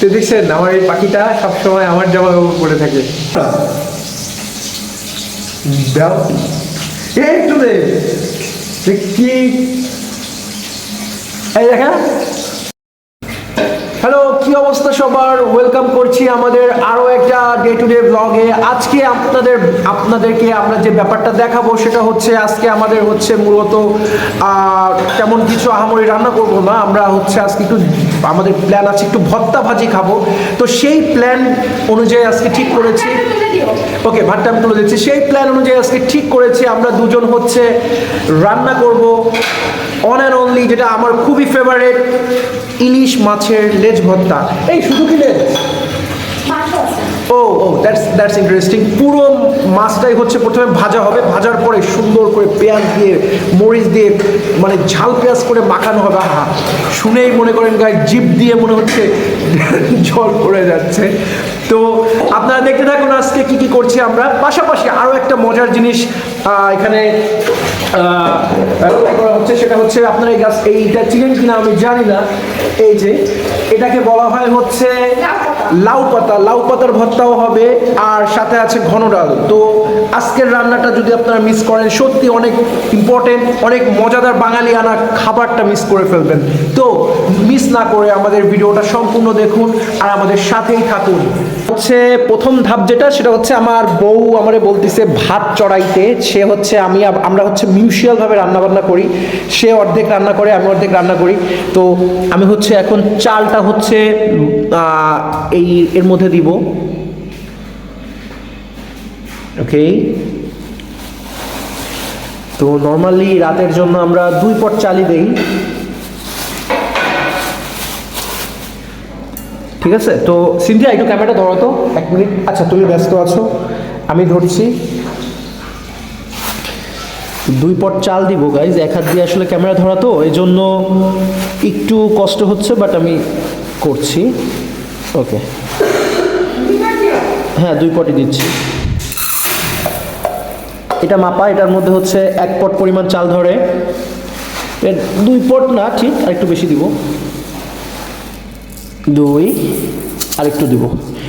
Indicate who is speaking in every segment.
Speaker 1: তো দেখছেন আমার এই পাখিটা সবসময় আমার জামা কাপড় পরে থাকে। একটু দে। কি? হ্যালো কি অবস্থা সবার? ওয়েলকাম করছি আমাদের আরও একটা ডে টু ডে ব্লগে আজকে আপনাদের আপনাদেরকে আমরা যে ব্যাপারটা দেখাবো সেটা হচ্ছে আজকে আমাদের হচ্ছে মূলত তেমন কিছু আহামরি রান্না করব না। আমরা হচ্ছে আজকে একটু আমাদের প্ল্যান আছে একটু ভত্তা ভাজি খাব। তো সেই প্ল্যান অনুযায়ী আজকে ঠিক করেছি। ওকে ভাতটা আমি তুলে দিচ্ছি। সেই প্ল্যান অনুযায়ী আজকে ঠিক করেছি। আমরা দুজন হচ্ছে রান্না করব। অন অ্যান্ড অনলি যেটা আমার খুবই ফেভারেট ইলিশ মাছের লেজ ভর্তা। এই, শুধু কি লেজ? ও ও দ্যাটস দ্যাটস ইন্টারেস্টিং পুরো মাছটাই হচ্ছে প্রথমে ভাজা হবে। ভাজার পরে সুন্দর করে পেঁয়াজ দিয়ে, মরিচ দিয়ে মানে ঝাল পেঁয়াজ করে মাখানো হবে। আহা, শুনেই মনে করেন গায়ে জিপ দিয়ে মনে হচ্ছে জল পড়ে যাচ্ছে। তো আপনারা দেখতে থাকুন আজকে কি কি করছি আমরা। পাশাপাশি আরও একটা মজার জিনিস এখানে ব্যবহার করা হচ্ছে সেটা হচ্ছে আপনার এই গাছ, এইটা চিনেন কিনা আমি জানি না। এই যে, এটাকে বলা হয় হচ্ছে লাউ পাতা, লাউ পাতার ভর্তাও হবে, আর সাথে আছে ঘন ডাল। তো আজকের রান্নাটা যদি আপনারা মিস করেন, সত্যি অনেক ইম্পর্টেন্ট অনেক মজাদার বাঙালি আনা খাবারটা মিস করে ফেলবেন। তো মিস না করে আমাদের ভিডিওটা সম্পূর্ণ দেখুন, আর আমাদের সাথেই থাকুন। হচ্ছে প্রথম ধাপ যেটা, সেটা হচ্ছে আমার বউ আমারে বলতেছে ভাত চড়াইতে। সে হচ্ছে আমি আমরা হচ্ছে মিউচুয়ালভাবে রান্না বান্না করি। সে অর্ধেক রান্না করে, আমি অর্ধেক রান্না করি। তো আমি হচ্ছে এখন চালটা হচ্ছে এই এর মধ্যে দিব। ওকে তো নর্মালি রাতের জন্য আমরা দুই পট চালই দেই। ঠিক আছে? তো সিন্ধিয়া একটু ক্যামেরাটা ধরো তো। এক মিনিট। আচ্ছা তুমি ব্যস্ত আছো। আমি ধরছি। দুই পট চাল দিব গাইজ এক হাত দিয়ে আসলে ক্যামেরা ধরা তো এই জন্য একটু কষ্ট হচ্ছে বাট আমি করছি। ওকে। হ্যাঁ দুই পটই দিচ্ছি। এটা মাপা, এটার মধ্যে হচ্ছে এক পট পরিমাণ চাল ধরে। দুই পট না, ঠিক আর একটু বেশি দিব। দুই আর একটু দিব।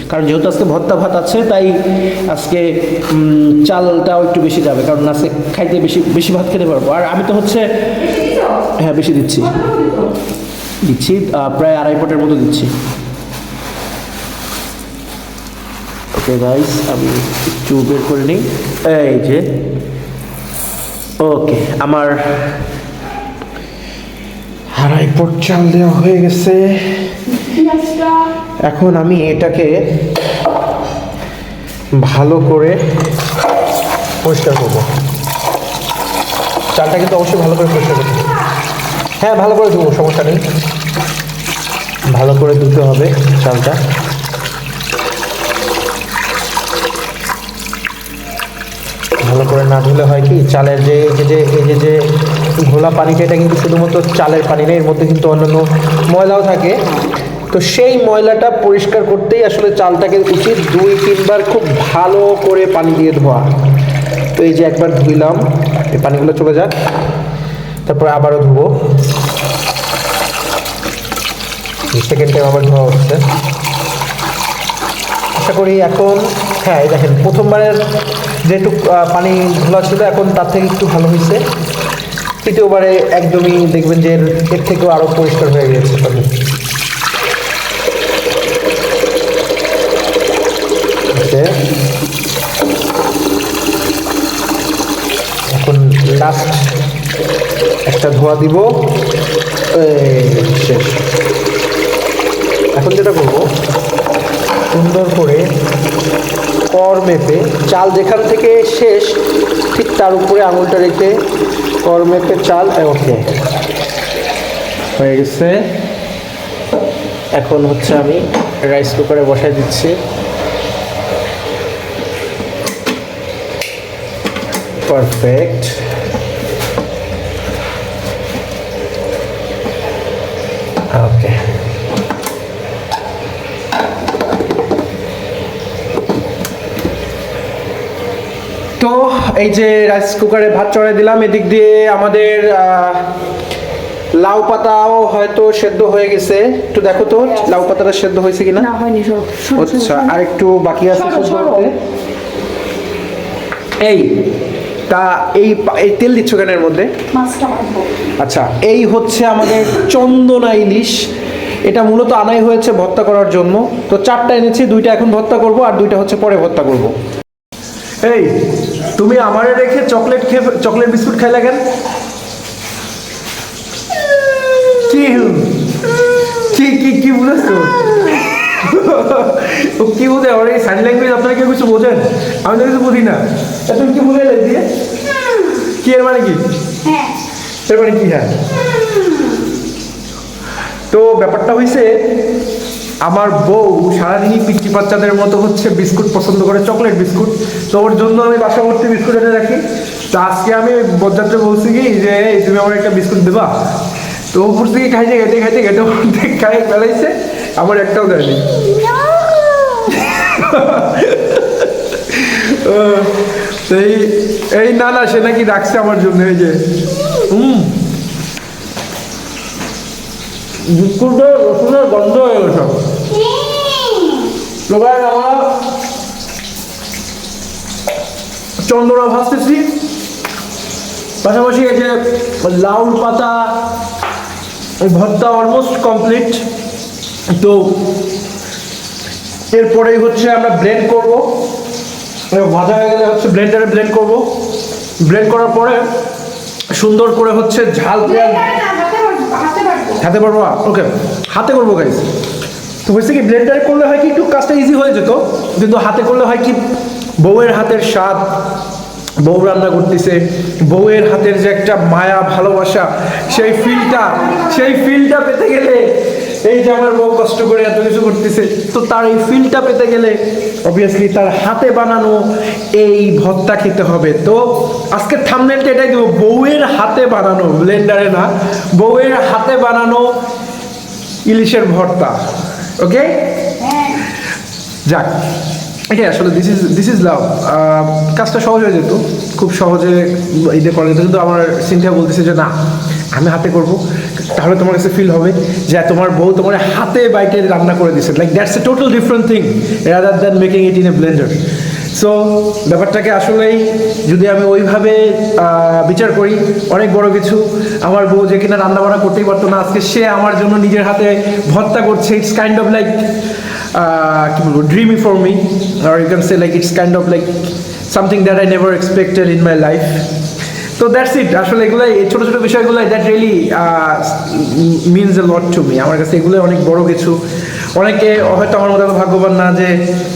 Speaker 1: কারণ যেহেতু আজকে ভর্তা ভাত আছে, তাই আজকে চালটাও একটু বেশি যাবে। কারণ আজকে খাইতে বেশি বেশি ভাত খেতে পারব। আর আমি তো হচ্ছে হ্যাঁ বেশি দিচ্ছি। দিচ্ছি প্রায় আড়াই পটের মতো দিচ্ছি। ওকে গাইস আমি একটু বের করে নিই। এই যে ওকে আমার আড়াই পট চাল দেওয়া হয়ে গেছে। এখন আমি এটাকে ভালো করে পরিষ্কার করব। চালটা কিন্তু অবশ্যই ভালো করে পরিষ্কার করতে। হ্যাঁ ভালো করে ধুবো, সমস্যা নেই। ভালো করে ধুতে হবে চালটা। ভালো করে না ধুলে হয় কি? চালের যে, এই যে এই যে যে ঘোলা পানিটা, এটা কিন্তু শুধুমাত্র চালের পানি না, এর মধ্যে কিন্তু অন্যান্য ময়লাও থাকে। তো সেই ময়লাটা পরিষ্কার করতেই আসলে চালটাকে উচিত দুই, তিনবার খুব ভালো করে পানি দিয়ে ধোয়া। তো এই যে একবার ধুইলাম, এই পানিগুলো চলে যাক। তারপরে আবারও ধুবো। সেকেন্ড টাইম আবার ধোয়া হচ্ছে। আশা করি এখন হ্যাঁ দেখেন, প্রথমবারের আহ, পানি ধোলা ছিল এখন তার থেকে একটু ভালো হয়েছে। তৃতীয়বারে একদমই দেখবেন যে এর থেকেও আরও পরিষ্কার হয়ে গেছে পানি এখন লাস্ট একটা ধোয়া দিব। শেষ। এখন যেটা করব সুন্দর করে কর মেপে, চাল যেখান থেকে শেষ, ঠিক তার উপরে আঙুলটা রেখে কর মেপে চাল ওকে হয়ে গেছে। এখন হচ্ছে আমি রাইস কুকারে বসাই দিচ্ছি। পারফেক্ট তো এই যে রাইস কুকারে ভাত চড়াই দিলাম এদিক দিয়ে আমাদের লাউ পাতাও হয়তো সেদ্ধ হয়ে গেছে। একটু দেখো তো লাউ পাতাটা সেদ্ধ হয়েছে কিনা?
Speaker 2: না হয়নি
Speaker 1: আচ্ছা আর একটু বাকি আছে সেদ্ধ হতে এই তা এই এই তেল দিচ্ছ কেন এর মধ্যে? আচ্ছা এই হচ্ছে আমাদের চন্দনা ইলিশ। এটা মূলত আনাই হয়েছে ভর্তা করার জন্য। তো চারটা এনেছি দুইটা এখন ভর্তা করব আর দুইটা হচ্ছে পরে ভর্তা করব। এই তুমি আমারে রেখে চকলেট খেয়ে চকলেট বিস্কুট খাইলা কেন? কি কি কি কি বুঝেছ ও কি বুঝে? আমার এই সাইন ল্যাঙ্গুয়েজ আপনারা কেউ কিছু বোঝেন? আমি তো কিছু বুঝি না। তুমি কি বুঝে দিয়ে? কি এর মানে কি?
Speaker 2: হ্যাঁ।
Speaker 1: এর মানে কি? হ্যাঁ। তো ব্যাপারটা হয়েছে আমার বউ সারাদিনই পিচ্ছি বাচ্চাদের মতো হচ্ছে বিস্কুট পছন্দ করে চকলেট বিস্কুট। তো ওর জন্য আমি বাসা ভর্তি বিস্কুট এনে রাখি। তো আজকে আমি বজ্জাত্রে বলছি কি যে "এই, তুমি আমার একটা বিস্কুট দেবা? তো উপর থেকে খাইতে খেতে খাইতে খেতে অর্ধেক খাই ফেলাইছে। আমার একটাও দেয়নি। এই এই না না সে নাকি রাখছে আমার জন্য এই যে। হুম। বিস্কুটের রসুনের গন্ধ হয়ে গেছে লোকাল আমরা চন্দনা ভাজতেছি পাশাপাশি এই যে লাউল পাতা ভর্তা অলমোস্ট কমপ্লিট তো এরপরেই হচ্ছে আমরা ব্লেন্ড করব। ভাজা হয়ে গেলে হচ্ছে ব্লেন্ডারে ব্লেন্ড করব। ব্লেন্ড করার পরে সুন্দর করে হচ্ছে ঝাল পেঁয়াজ
Speaker 2: হাতে পারব
Speaker 1: ওকে হাতে করব গাইজ তো বলছি কি ব্লেন্ডারে করলে হয় কি একটু কাজটা ইজি হয়ে যেত, কিন্তু হাতে করলে হয় কি বউয়ের হাতের স্বাদ, বউ রান্না করতেছে, বউয়ের হাতের যে একটা মায়া, ভালোবাসা, সেই ফিলটা সেই ফিলটা পেতে গেলে এই যে আমার বউ কষ্ট করে এত কিছু করতেছে, তো তার এই ফিলটা পেতে গেলে অবভিয়াসলি তার হাতে বানানো এই ভর্তা খেতে হবে। তো আজকে থামনেলটা এটাই দেবো, বউয়ের হাতে বানানো ব্লেন্ডারে না, বউয়ের হাতে বানানো ইলিশের ভর্তা ওকে যাক, এটাই আসলে this is this is love কাজটা সহজ হয়ে যেত, খুব সহজে ইয়ে করা যেত কিন্তু আমার সিনথিয়া বলতেছে যে না। আমি হাতে করব। তাহলে তোমার কাছে ফিল হবে যে তোমার বউ তোমার হাতে বাইটে রান্না করে দিছে। Like that's a total different thing rather than making it in a blender so ব্যাপারটাকে আসলেই যদি আমি ওইভাবে বিচার করি, অনেক বড় কিছু। আমার বউ যে কিনা রান্না বান্না করতেই পারতো না। আজকে সে আমার জন্য নিজের হাতে ভর্তা করছে। ইটস কাইন্ড অফ লাইক কি বলব dreamy for me R you can say like it's kind of like something that I never expected in my life তো দ্যাটস ইট আসলে এগুলাই ছোটো ছোটো বিষয়গুলো that really means a lot to me আমার কাছে এগুলো অনেক বড় কিছু। অনেকে হয়তো আমার মতো ভাগ্যবান না যে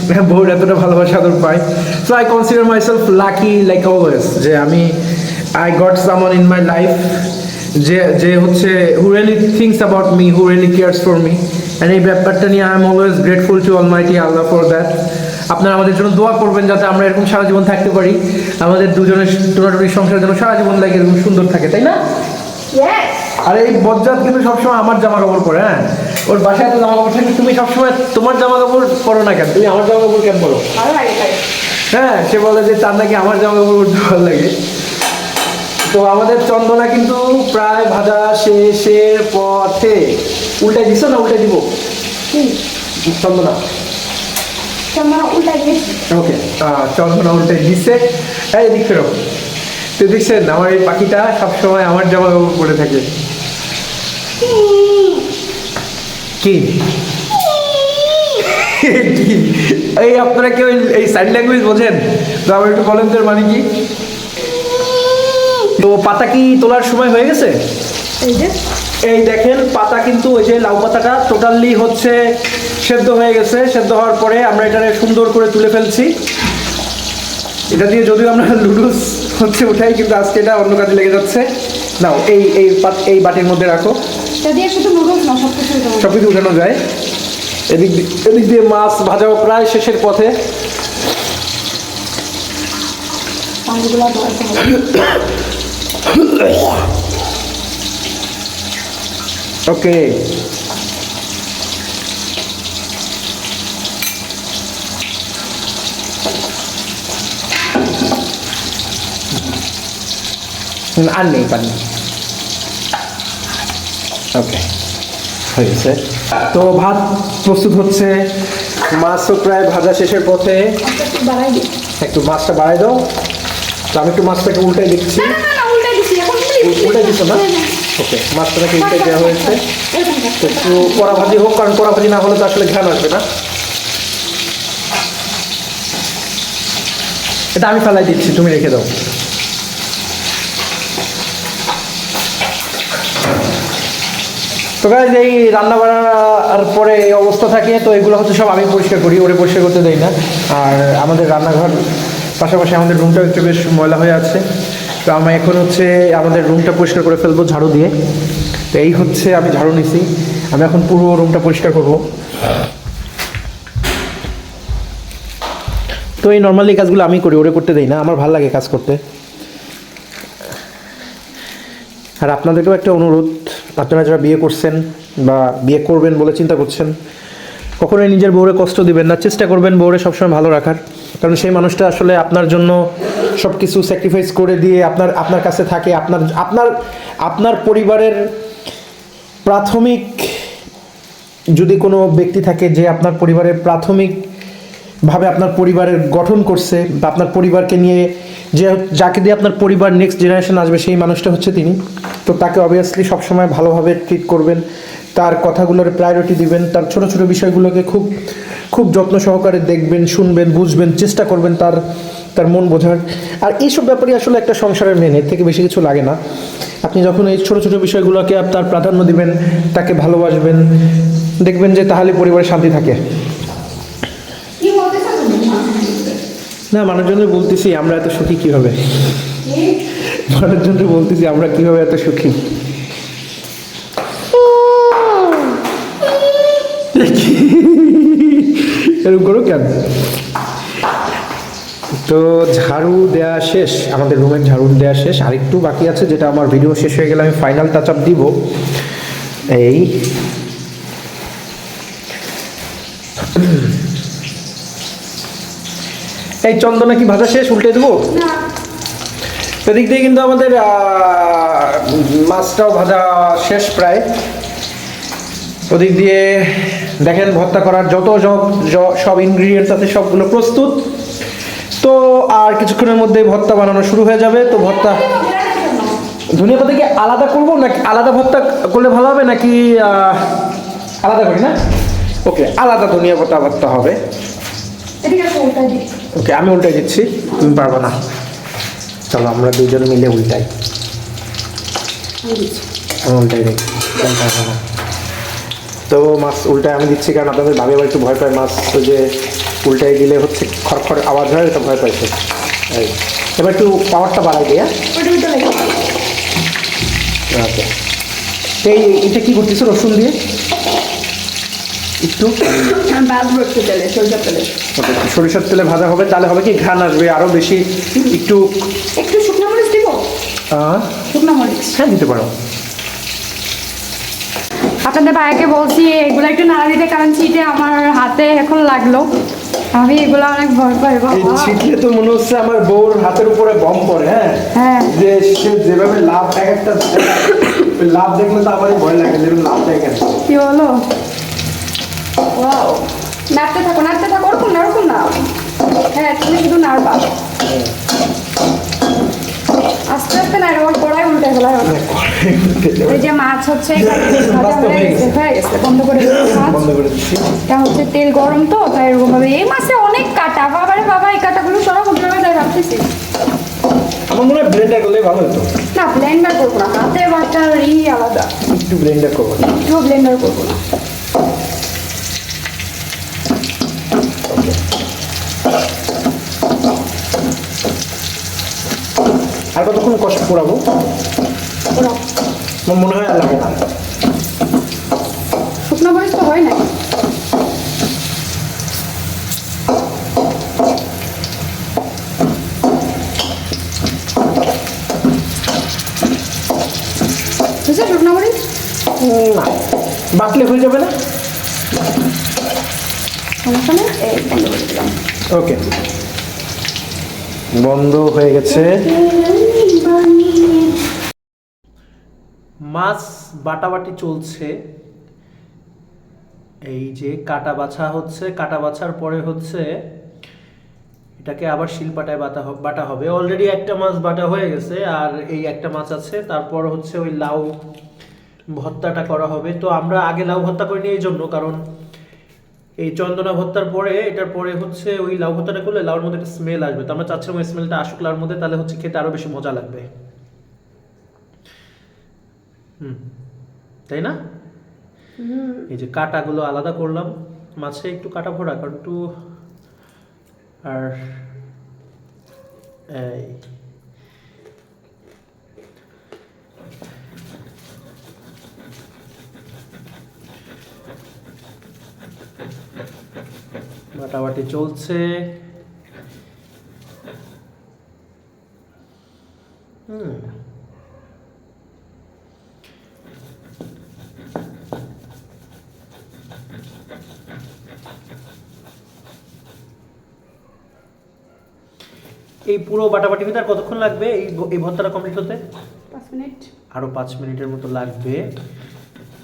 Speaker 1: হ্যাঁ, বউর এতটা ভালোবাসা আদর পাই so I consider myself lucky like always যে আমি I got someone in my life যে যে হচ্ছে who really thinks about me who really cares for me and এই ব্যাপারটা নিয়ে I am always grateful to almighty Allah for that আপনারা আমাদের জন্য দোয়া করবেন যাতে আমরা এরকম সারা জীবন থাকতে পারি। আমাদের দুজনের টোনাটুনি সংসার যেন সারা জীবন লাগে এরকম সুন্দর থাকে তাই না? আর এই বজ্জাত কিন্তু সবসময় আমার জামা কাপড় পরে হ্যাঁ? ওর বাসায় তো জামা কাপড় থাকে তুমি সবসময় তোমার জামা কাপড় পরো না কেন? তুমি আমার জামা কাপড় কেন পরো?
Speaker 2: ভালো লাগে তাই।
Speaker 1: হ্যাঁ সে বলে যে তার নাকি আমার জামা কাপড় পরতে ভালো লাগে। তো আমাদের চন্দনা কিন্তু প্রায় ভাজা শেষের পথে। উল্টে দিছো না উল্টে দিব? চন্দনা।
Speaker 2: চন্দনা উল্টাই দিয়েছি
Speaker 1: ওকে চন্দনা উল্টে দিচ্ছে এই দিক ফেরো। তো দেখছেন আমার এই পাখিটা সবসময় আমার জামা কাপড় পরে থাকে। কি? এই আপনারা কেউ এই- সাইড ল্যাঙ্গুয়েজ বোঝেন? তো আমার একটু বলেন তো এর মানে কি? তো পাতা কি তোলার সময় হয়ে গেছে?
Speaker 2: এই যে।
Speaker 1: এই দেখেন পাতা কিন্তু ওই যে লাউ পাতাটা টোটালি হচ্ছে সেদ্ধ হয়ে গেছে সেদ্ধ হওয়ার পরে আমরা এটাকে সুন্দর করে তুলে ফেলছি। এটা দিয়ে যদিও আমরা লুডুস হচ্ছে উঠাই কিন্তু আজকে এটা অন্য কাজে লেগে যাচ্ছে। নাও এই এই এই বাটির মধ্যে রাখো।
Speaker 2: এটা সব কিছু
Speaker 1: উঠানো যায়। এদিক এদিক দিয়ে মাছ ভাজাও প্রায় শেষের পথে। ওকে আর নেই পানি ওকে হয়ে গেছে তো ভাত প্রস্তুত হচ্ছে। মাছও প্রায় ভাজা শেষের পথে।
Speaker 2: একটু
Speaker 1: মাছটা বাড়াই দাও। তো আমি একটু মাছটাকে উল্টাই দিচ্ছি।
Speaker 2: না না না উল্টাই দিছি এখন please,
Speaker 1: উল্টাই দিছো না?
Speaker 2: হ্যাঁ, হ্যাঁ।
Speaker 1: ওকে মাছটাকে উল্টে দেওয়া হয়েছে। তো একটু কড়া ভাজি হোক কারণ কড়া ভাজি না হলে তো আসলে ঘ্রাণ আসবে না। এটা আমি ফেলাই দিচ্ছি তুমি রেখে দাও। তো এই রান্না বান্নার পরে এই অবস্থা থাকে, তো এগুলো হচ্ছে সব আমি পরিষ্কার করি, ওরে পরিষ্কার করতে দেই না। আর আমাদের রান্নাঘর পাশাপাশি আমাদের রুমটাও একটু বেশ ময়লা হয়ে আছে। তো আমি এখন হচ্ছে আমাদের রুমটা পরিষ্কার করে ফেলব ঝাড়ু দিয়ে। তো এই হচ্ছে আমি ঝাড়ু নিছি, আমি এখন পুরো রুমটা পরিষ্কার করব। তো এই নর্মালি কাজগুলো আমি করি, ওরে করতে দেই না, আমার ভালো লাগে কাজ করতে। আর আপনাদেরকেও একটা অনুরোধ আপনারা যারা বিয়ে করছেন বা বিয়ে করবেন বলে চিন্তা করছেন, কখনোই নিজের বউরে কষ্ট দিবেন না, চেষ্টা করবেন বউরে সবসময় ভালো রাখার। কারণ সেই মানুষটা আসলে আপনার জন্য সব কিছু স্যাক্রিফাইস করে দিয়ে আপনার আপনার কাছে থাকে, আপনার আপনার আপনার পরিবারের প্রাথমিক যদি কোনো ব্যক্তি থাকে যে আপনার পরিবারের প্রাথমিক ভাবে আপনার পরিবারের গঠন করছে বা আপনার পরিবারকে নিয়ে যে যাকে দিয়ে আপনার পরিবার নেক্সট জেনারেশন আসবে, সেই মানুষটা হচ্ছে তিনি। তো তাকে অবভিয়াসলি সবসময় ভালোভাবে ট্রিট করবেন। তার কথাগুলোর প্রায়োরিটি দিবেন। তার ছোট ছোট বিষয়গুলোকে খুব খুব যত্ন সহকারে দেখবেন, শুনবেন, বুঝবেন, চেষ্টা করবেন তার তার মন বোঝার। আর এইসব ব্যাপারে আসলে একটা সংসারের মেন এর থেকে বেশি কিছু লাগে না। আপনি যখন এই ছোট ছোট বিষয়গুলোকে তার প্রাধান্য দিবেন, তাকে ভালোবাসবেন, দেখবেন যে তাহলে পরিবারে শান্তি থাকে
Speaker 2: কি বলতেছো তুমি?
Speaker 1: না মানুষজনের বলতেছি, আমরা এত সুখী কীভাবে? মানুষজনকে বলতেছি, আমরা কীভাবে এত সুখী? এরকম করো কেন? তো ঝাড়ু দেয়া শেষ, আমাদের রুমের ঝাড়ু দেয়া শেষ। আরেকটু বাকি আছে, যেটা আমার ভিডিও শেষ হয়ে গেলে আমি ফাইনাল টাচ আপ দিব। এই এই চন্দনা কি ভাজা শেষ? উল্টে দেবো? এদিক দিয়ে কিন্তু আমাদের মাছটাও ভাজা শেষ প্রায়। ওদিক দিয়ে দেখেন ভর্তা করার যত সব- সব ইনগ্রিডিয়েন্টস আছে সবগুলো প্রস্তুত। তো আর কিছুক্ষণের মধ্যে ভর্তা বানানো শুরু হয়ে যাবে। তো ভর্তা ধনিয়া পাতা কি আলাদা করব নাকি আলাদা ভর্তা করলে ভালো হবে নাকি আলাদা করি না? ওকে আলাদা ধনিয়া পাতা ভর্তা হবে। ওকে, আমি উল্টাই দিচ্ছি। তুমি পারব না। চলো, আমরা দুজন মিলে উল্টাই।
Speaker 2: আমি দিচ্ছি।
Speaker 1: উল্টাই পারব না তো মাছ উল্টাই আমি দিচ্ছি, কারণ আপনাদের ভাবি আবার একটু ভয় পায় মাছ। তো যে উল্টাই দিলে হচ্ছে খড়খড় আওয়াজ হয়, এটা ভয় পাইছে। এবার একটু পাওয়ারটা বাড়াই দিয়ে
Speaker 2: ওইটা
Speaker 1: ওকে এই, এটা কি করতেছো, রসুন দিয়ে? একটু।
Speaker 2: আমি বাজবো একটু তেলে সরষের তেলে।
Speaker 1: সরিষার তেলে ভাজা হবে তাহলে হবে কি ঘ্রাণ আসবে আরও বেশি একটু
Speaker 2: একটু শুকনো মরিচ দিব? শুকনো মরিচ?
Speaker 1: হ্যাঁ দিতে পারো।
Speaker 2: আপনাদের ভাইয়াকে বলছি এগুলো একটু নাড়া দিতে কারণ চিটে আমার হাতে এখন লাগল। আমি এগুলো অনেক ভয় পাই বাবা।
Speaker 1: ছিটলে তো মনে হচ্ছে আমার বউর হাতের উপরে বম পড়ে হ্যাঁ?
Speaker 2: হ্যাঁ।
Speaker 1: যে সে যেভাবে লাভ এক একটা লাভ দেখলে তো আমারই ভয় লাগে যেরকম লাভ দেখেন
Speaker 2: কি হলো? নাড়তে থাকো নাড়তে থাকো ওরকম না ওরকম না হ্যাঁ তুমি শুধু নাড়বা। আস্তে আস্তে না এরকম কড়াই উল্টে হবে ওই যে মাছ হচ্ছে হয়ে
Speaker 1: হয়ে
Speaker 2: হয়ে বন্ধ করে এটা হচ্ছে তেল গরম তো তাই এরকম ভাবে এই মাছে অনেক কাটা বাবারে বাবা এই কাটাগুলো সব উঠে যাবে তাই ভাবতেছি।
Speaker 1: আমার মনে হয় ব্লেন্ডার করলে ভালো হতো।
Speaker 2: না ব্লেন্ডার করব না হাতে বাটার ই আলাদা।
Speaker 1: একটু ব্লেন্ডার করব।
Speaker 2: একটু ব্লেন্ডার করব না।
Speaker 1: আর কতক্ষণ কষ্ট পোড়াবো? আমার মনে হয় আর লাগে না।
Speaker 2: শুকনো মরিচ তো হয় না শুকনো মরিচ?
Speaker 1: না। বাটলে হয়ে যাবে না?
Speaker 2: সমস্যা নেই?
Speaker 1: ওকে বন্ধ হয়ে গেছে। মাছ বাটাবাটি চলছে। এই যে কাটা বাছা হচ্ছে, কাটা বাছার পরে হচ্ছে এটাকে আবার শিলপাটায় বাটা বাটা হবে। অলরেডি একটা মাছ বাটা হয়ে গেছে, আর এই একটা মাছ আছে। তারপর হচ্ছে ওই লাউ ভর্তাটা করা হবে। তো আমরা আগে লাউ ভর্তা করিনি এই জন্য, কারণ এই চন্দনা ভর্তার পরে, এটার পরে হচ্ছে ওই লাউ ভর্তাটা করলে লাউর মধ্যে একটা স্মেল আসবে। তো আমরা চাচ্ছিলাম ওই স্মেলটা আসুক লাউর মধ্যে, তাহলে হচ্ছে খেতে আরও বেশি মজা লাগবে। তাই না? এই যে কাটাগুলো আলাদা করলাম মাছে একটু কাটা ভরা কারণ একটু আর এই বাটাবাটি চলছে। এই পুরো বাটাবাটি ভিতরে আর কতক্ষণ লাগবে এই এই ভর্তাটা কমপ্লিট হতে?
Speaker 2: পাঁচ মিনিট।
Speaker 1: আরও পাঁচ মিনিটের মতো লাগবে।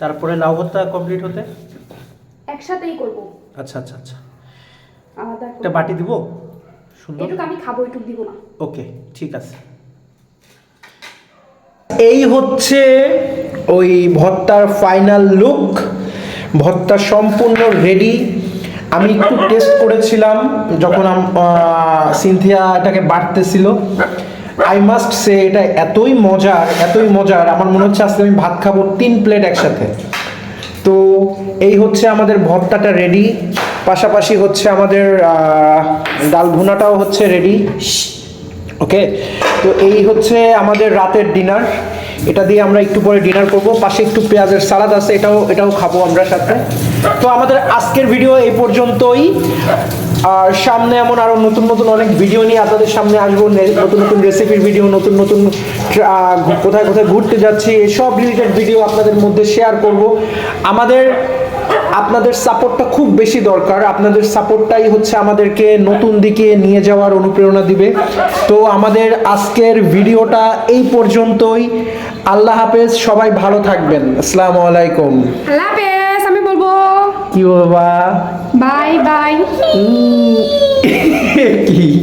Speaker 1: তারপরে লাউ ভর্তা কমপ্লিট হতে?
Speaker 2: একসাথেই করব।
Speaker 1: আচ্ছা আচ্ছা আচ্ছা। একটা বাটি দিব? সুন্দর।
Speaker 2: এটুকু আমি খাব এটুকু দিব না।
Speaker 1: ওকে ঠিক আছে। এই হচ্ছে ওই ভর্তার ফাইনাল লুক ভর্তা সম্পূর্ণ রেডি আমি একটু টেস্ট করেছিলাম যখন সিনথিয়া এটাকে বাড়তেছিল। আই মাস্ট সে এটা এতই মজার এতই মজার, আমার মনে হচ্ছে আজকে আমি ভাত খাব তিন প্লেট একসাথে। তো এই হচ্ছে আমাদের ভর্তাটা রেডি পাশাপাশি হচ্ছে আমাদের ডাল ভুনাটাও হচ্ছে রেডি ওকে তো এই হচ্ছে আমাদের রাতের ডিনার এটা দিয়ে আমরা একটু পরে ডিনার করব। পাশে একটু পেঁয়াজের সালাদ আছে, এটাও এটাও খাব আমরা সাথে। তো আমাদের আজকের ভিডিও এই পর্যন্তই। আর সামনে এমন আরও নতুন নতুন অনেক ভিডিও নিয়ে আপনাদের সামনে আসব। নতুন নতুন রেসিপির ভিডিও নতুন নতুন কোথায় কোথায় ঘুরতে যাচ্ছি, এসব রিলেটেড ভিডিও আপনাদের মধ্যে শেয়ার করব। আমাদের আপনাদের সাপোর্টটা খুব বেশি দরকার। আপনাদের সাপোর্টটাই হচ্ছে আমাদেরকে নতুন দিকে নিয়ে যাওয়ার অনুপ্রেরণা দিবে। তো আমাদের আজকের ভিডিওটা এই পর্যন্তই। আল্লাহ হাফেজ সবাই ভালো থাকবেন। আসসালামু আলাইকুম।
Speaker 2: আল্লাহ হাফেজ আমি বলব।
Speaker 1: কি বাবা
Speaker 2: বাই বাই।
Speaker 1: কি?